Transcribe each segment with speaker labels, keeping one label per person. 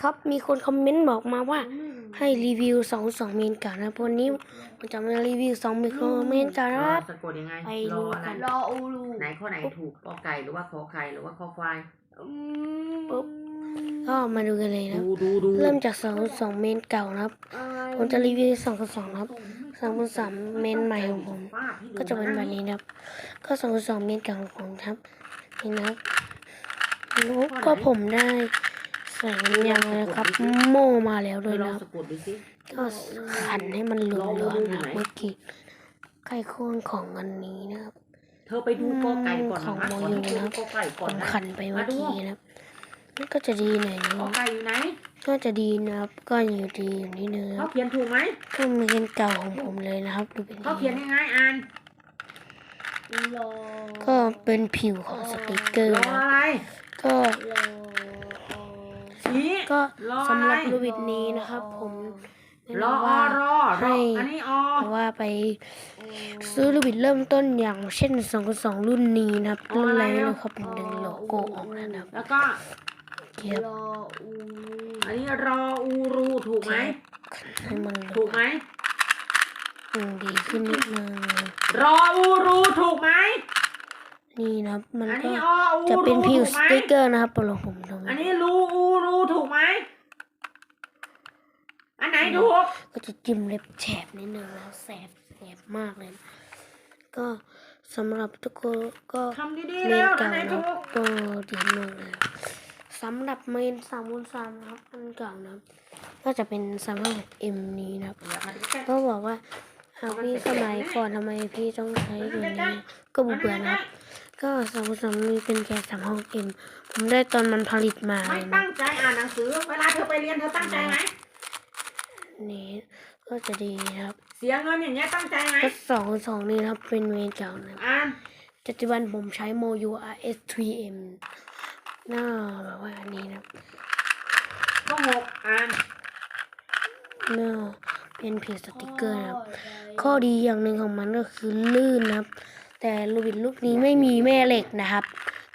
Speaker 1: ครับมีคนคอมเมนต์บอกมาว่าให้รีวิวสองสองเมนเก่านะวันนี้ผมจะมารีวิวสองเมนคอมเมนต์เก่านะครับ
Speaker 2: สะกดยังไง
Speaker 1: ไป
Speaker 2: ร
Speaker 1: ดู
Speaker 2: ออะไร
Speaker 1: กัน
Speaker 3: รออูรู
Speaker 2: ไหนข้อไหนถูกกอไก่หรือว่าคอไข่หรือว่าคอควาย
Speaker 3: อืม
Speaker 1: ปุ๊บก็มาดูกันเลยนะ
Speaker 2: ดูดูดู
Speaker 1: เริ่มจากสองสองเมนเก่านะครับ ผมจะรีวิวสองสองนะครับสองสามเมนใหม่ของผมก็จะเป็นแบบนี้นะครับ ก็สองสองเมตรเก่าของผมครับนี่นะครับแล้วก็ผมได้ ใส่น้ำยานะครับโม่มาแล้ว
Speaker 2: เธ
Speaker 1: ด้ว
Speaker 2: อยล
Speaker 1: นะ
Speaker 2: อง
Speaker 1: ครับ
Speaker 2: สะกดดูสิ
Speaker 1: ก็ขันให้มันเหลืองๆนะครับเมื่อกี้ไข่ข้นของอันนี้นะครับ
Speaker 2: เธอไปดูกอไก่ก่อน
Speaker 1: ของ
Speaker 2: นะ
Speaker 1: โม
Speaker 2: ก่อน
Speaker 1: ยู
Speaker 2: ที่จะ
Speaker 1: นะ
Speaker 2: ดูกอไก่
Speaker 1: ผ
Speaker 2: ก่อน
Speaker 1: ม
Speaker 2: นะ
Speaker 1: ขันไปเมื่อกี้นะครับมันก็จะดีหน่อยนึง
Speaker 2: กอไก่อยู่ไหน
Speaker 1: ก็จะดีนะครับก็อยู่ดีอยู่นิดนึงนะค
Speaker 2: เขา
Speaker 1: รับ
Speaker 2: เขียนถูกไหม
Speaker 1: ก็เมนเก่าของผมเลยนะครับดูเป็น
Speaker 2: เขาเขียนยังไงอ่าน
Speaker 3: รอ
Speaker 1: ก็เป็นผิวของสติกเกอร์
Speaker 2: รอ
Speaker 1: นะ
Speaker 2: อะไร
Speaker 1: ก็
Speaker 3: รอ
Speaker 2: ชี้
Speaker 1: ก็
Speaker 2: รอ
Speaker 1: สำหรับ
Speaker 2: อะไร
Speaker 1: รูบิดนี้นะครับ ผมแนะ
Speaker 2: รอนำอ
Speaker 1: ว่า
Speaker 2: รอร
Speaker 1: ให้
Speaker 2: ออันนี้อ
Speaker 1: ว่าไป ซื้อรูบิดเริ่มต้นอย่างเช่น2 2รุ่นนี้นะครับรุ่นอะไรไม่รู้ครับผมดึงโลโก้ออกแล้วนะครับ
Speaker 2: แล้วก็
Speaker 1: เกียบ
Speaker 3: รออูรู
Speaker 2: อันนี้รออูรูถูกไหม
Speaker 1: ให้มัน
Speaker 2: ถูกไหม
Speaker 1: อืมดีขึ้นนิดนึง
Speaker 2: รออูรูถูกไหม
Speaker 1: นี่นะครับ มัน
Speaker 2: อัน
Speaker 1: ก็
Speaker 2: นี้ออู
Speaker 1: จะเป็น
Speaker 2: รู
Speaker 1: ผิว
Speaker 2: ถู
Speaker 1: ส
Speaker 2: ไหม
Speaker 1: ติกเกอร์นะครับปลงผมตรง
Speaker 2: อัน
Speaker 1: นี้
Speaker 2: นี้รูอูรูถูกไหมอันไหนถูก
Speaker 1: ก็จะจิ้มเล็บแฉบนิดนึงแล้วแสบแสบมากเลย ก็สำหรับทุกคนก็
Speaker 2: ทำดี
Speaker 1: เม
Speaker 2: ๆแล้
Speaker 1: น
Speaker 2: วอั
Speaker 1: เก่าน
Speaker 2: ไหน
Speaker 1: นะ
Speaker 2: ถูก
Speaker 1: ก็ดีมากเลยสำหรับเมนสามคูณสามนะครับอันเก่านะครับก็จะเป็นสามารถเอ็มนี้นะครับ
Speaker 2: อย่ามาใกล้
Speaker 1: ก็บอกว่า หากพี่สมัยก่อนทำไมพี่ต้องใช้ตัวนี้ก็เบื่อๆนะครับก็สามคูณสามมีเป็นแค่สามห้องเอ็มผมได้ตอนมันผลิตมา
Speaker 2: ไม่
Speaker 1: เลยนะ
Speaker 2: ตั้งใจอ่านหนังสือ เวลาเธอไปเรียนเธอตั้งใจไหม
Speaker 1: นี่ก็จะดีนะครับ
Speaker 2: เสียเงินอย่างเงี้ยตั้งใจไหม
Speaker 1: ก็สองคูณสองนี่นะครับเป็นเมนเก่านะครับ
Speaker 2: อ่าน
Speaker 1: ปัจจุบันผมใช้โมยู RS3M หน้าแบบว่าอันนี้นะครับ
Speaker 2: ข้อหกอ่าน
Speaker 1: เมื่อ เป็นผิวสติกเกอร์นะครับ ข้อดีอย่างหนึ่งของมันก็คือลื่นนะครับ แต่ลูบิดลูกนี้ไม่มีแม่เหล็กนะครับ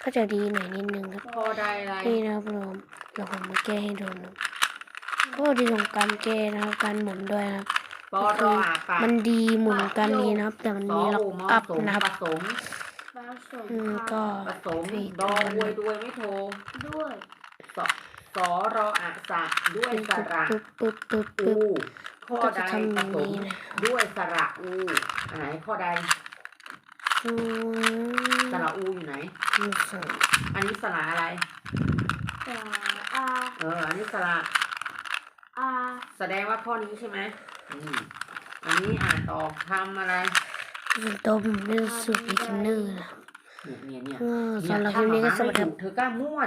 Speaker 1: ก็จะดีหน่อยนิดนึงครับ
Speaker 2: ข้อใดอะไร
Speaker 1: นี่นะครับผมเราผมมาแก้ให้ดูนะครับข้อดีของการแก้นะครับการหมุนด้วยนะครับ
Speaker 2: ปอรออ่านปาก
Speaker 1: มันดีหมุนกันดีนะครับ แต่มัน
Speaker 2: สอ
Speaker 1: มีล็อก
Speaker 2: อูมอ
Speaker 1: อัพ
Speaker 2: สม
Speaker 1: นะครับ
Speaker 2: ผสม
Speaker 3: ผสม
Speaker 1: อืมก็
Speaker 2: ผสม
Speaker 1: สี่
Speaker 2: ดอ
Speaker 1: ตัว
Speaker 2: อวยด้วยไม่โทร
Speaker 3: ด้วย
Speaker 2: สอสอรออะสะด้วยสระ
Speaker 1: ปึ๊บปึ๊บปึ๊บ
Speaker 2: อู
Speaker 1: ปึ๊บ
Speaker 2: ข้อ
Speaker 1: ก็
Speaker 2: ใด
Speaker 1: จะทำอ
Speaker 2: ผ
Speaker 1: ย่าง
Speaker 2: ส
Speaker 1: นี้
Speaker 2: ม
Speaker 1: นะ
Speaker 2: ด้วยสระอูอันไหนข้อใด
Speaker 1: อืม
Speaker 2: สระอูอยู่ไหน
Speaker 1: มีส่วน
Speaker 2: อันนี้สระอะไร
Speaker 3: แต่อา
Speaker 2: เออ อันนี้สระ
Speaker 3: อา
Speaker 2: แสดงว่าข้อนี้ใช่ไหมอืมอันนี้อ่านต่อทำอะไร
Speaker 1: ส่วนตัวผมเป็นสูตร beginner นะครับ
Speaker 2: เนี่ยเนี่ยเนี่ย
Speaker 1: ก็สำหรับคลิปนี้ก็สวัสดีครับ
Speaker 2: เธอกล้ามั่ว